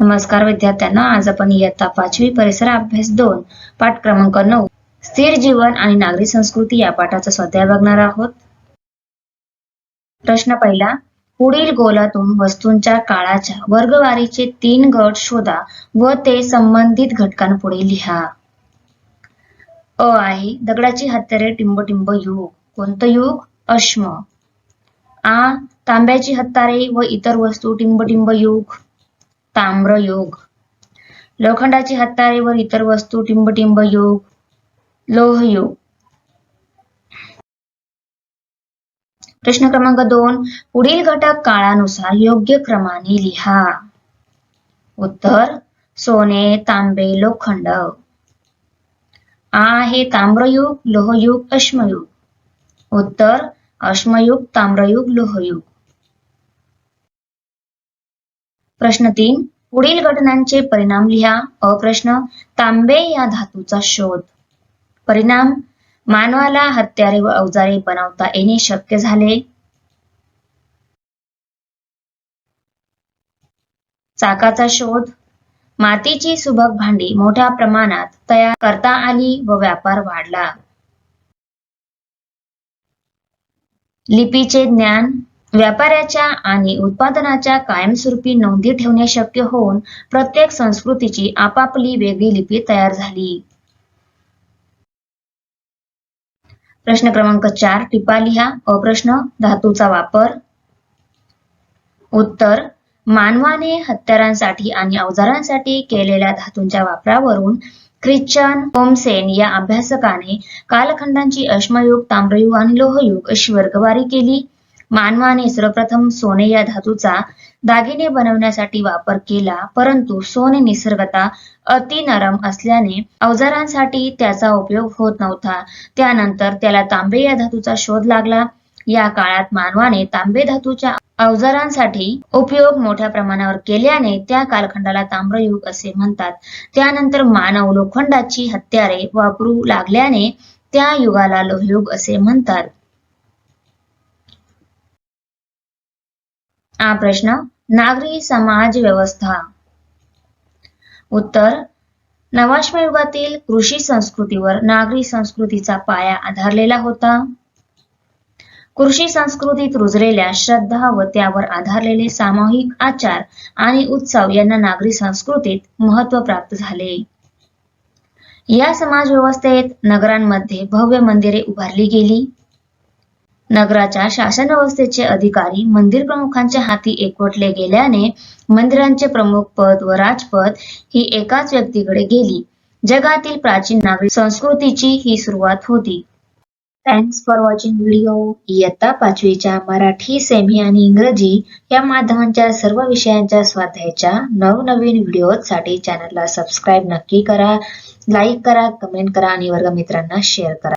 नमस्कार विद्यार्थ्यांना आज आपण इयत्ता पाचवी परिसर अभ्यास दोन पाठ क्रमांक नऊ स्थिर जीवन आणि नागरी संस्कृती या पाठाचा स्वाध्याय बघणार आहोत. प्रश्न पहिला पुढील गोलातून वस्तूंच्या काळाच्या वर्गवारीचे तीन गट शोधा व ते संबंधित घटकांपुढे लिहा. अ आहे दगडाची हत्यारे टिंबटिंब युग. कोणतं युग? अश्म. आ तांब्याची हत्यारे व इतर वस्तू टिंबटिंब युग. ताम्रयोग. लोखंडाची हत्यारे व इतर वस्तू टिंबटिंब युग लोहयुग. प्रश्न क्रमांक दोन पुढील घटक काळानुसार योग्य क्रमाने लिहा. उत्तर सोने तांबे लोखंड. आ आहे ताम्रयुग लोहयुग अश्मयुग. उत्तर अश्मयुग ताम्रयुग लोहयुग. प्रश्न तीन पुढील घटनांचे परिणाम लिहा. अप्रश्न तांबे या धातूचा शोध. परिणाम मानवाला हत्यारे व अवजारे बनवता येणे शक्य झाले. चाकाचा शोध मातीची सुबक भांडी मोठ्या प्रमाणात तयार करता आली व व्यापार वाढला. लिपीचे ज्ञान व्यापाऱ्याच्या आणि उत्पादनाच्या कायमस्वरूपी नोंदी ठेवणे शक्य होऊन प्रत्येक संस्कृतीची आपापली वेगळी लिपी तयार झाली. प्रश्न क्रमांक चार टिपा लिहा. अप्रश्न धातूचा वापर. उत्तर मानवाने हत्यारांसाठी आणि अवजारांसाठी केलेल्या धातूंच्या वापरावरून ख्रिश्चन होमसेन या अभ्यासकाने कालखंडांची अश्मयुग ताम्रयुग आणि लोहयुग अशी वर्गवारी केली. मानवाने सर्वप्रथम सोने या धातूचा दागिने बनवण्यासाठी वापर केला परंतु सोने निसर्गता अति नरम असल्याने अवजारांसाठी त्याचा उपयोग होत नव्हता. त्यानंतर त्याला तांबे या धातूचा शोध लागला. या काळात मानवाने तांबे धातूच्या अवजारांसाठी उपयोग मोठ्या प्रमाणावर केल्याने त्या कालखंडाला ताम्रयुग असे म्हणतात. त्यानंतर मानव लोखंडाची हत्यारे वापरू लागल्याने त्या युगाला लोहयुग असे म्हणतात. हा प्रश्न. नागरी समाज व्यवस्था. उत्तर. नवाश्म युगातील कृषी संस्कृतीवर नागरी संस्कृतीचा पाया आधारलेला होता. कृषी संस्कृतीत रुजलेल्या श्रद्धा व त्यावर आधारलेले सामूहिक आचार आणि उत्सव यांना नागरी संस्कृतीत महत्त्व प्राप्त झाले. या समाज व्यवस्थेत नगरांमध्ये भव्य मंदिरे उभारली गेली. नगराच्या शासन व्यवस्थेचे अधिकारी मंदिर प्रमुखांच्या हाती एकवटले गेल्याने मंदिरांचे प्रमुख पद व राजपद ही एकाच व्यक्तीकडे गेली. जगातील प्राचीन नागरिक संस्कृतीची ही सुरुवात होती. थँक्स फॉर वॉचिंग व्हिडिओ इयत्ता पाचवीच्या मराठी सेमी आणि इंग्रजी या माध्यमांच्या सर्व विषयांच्या स्वाध्यायाच्या नवनवीन व्हिडिओसाठी चॅनलला सबस्क्राईब नक्की करा. लाईक करा कमेंट करा आणि वर्गमित्रांना शेअर करा.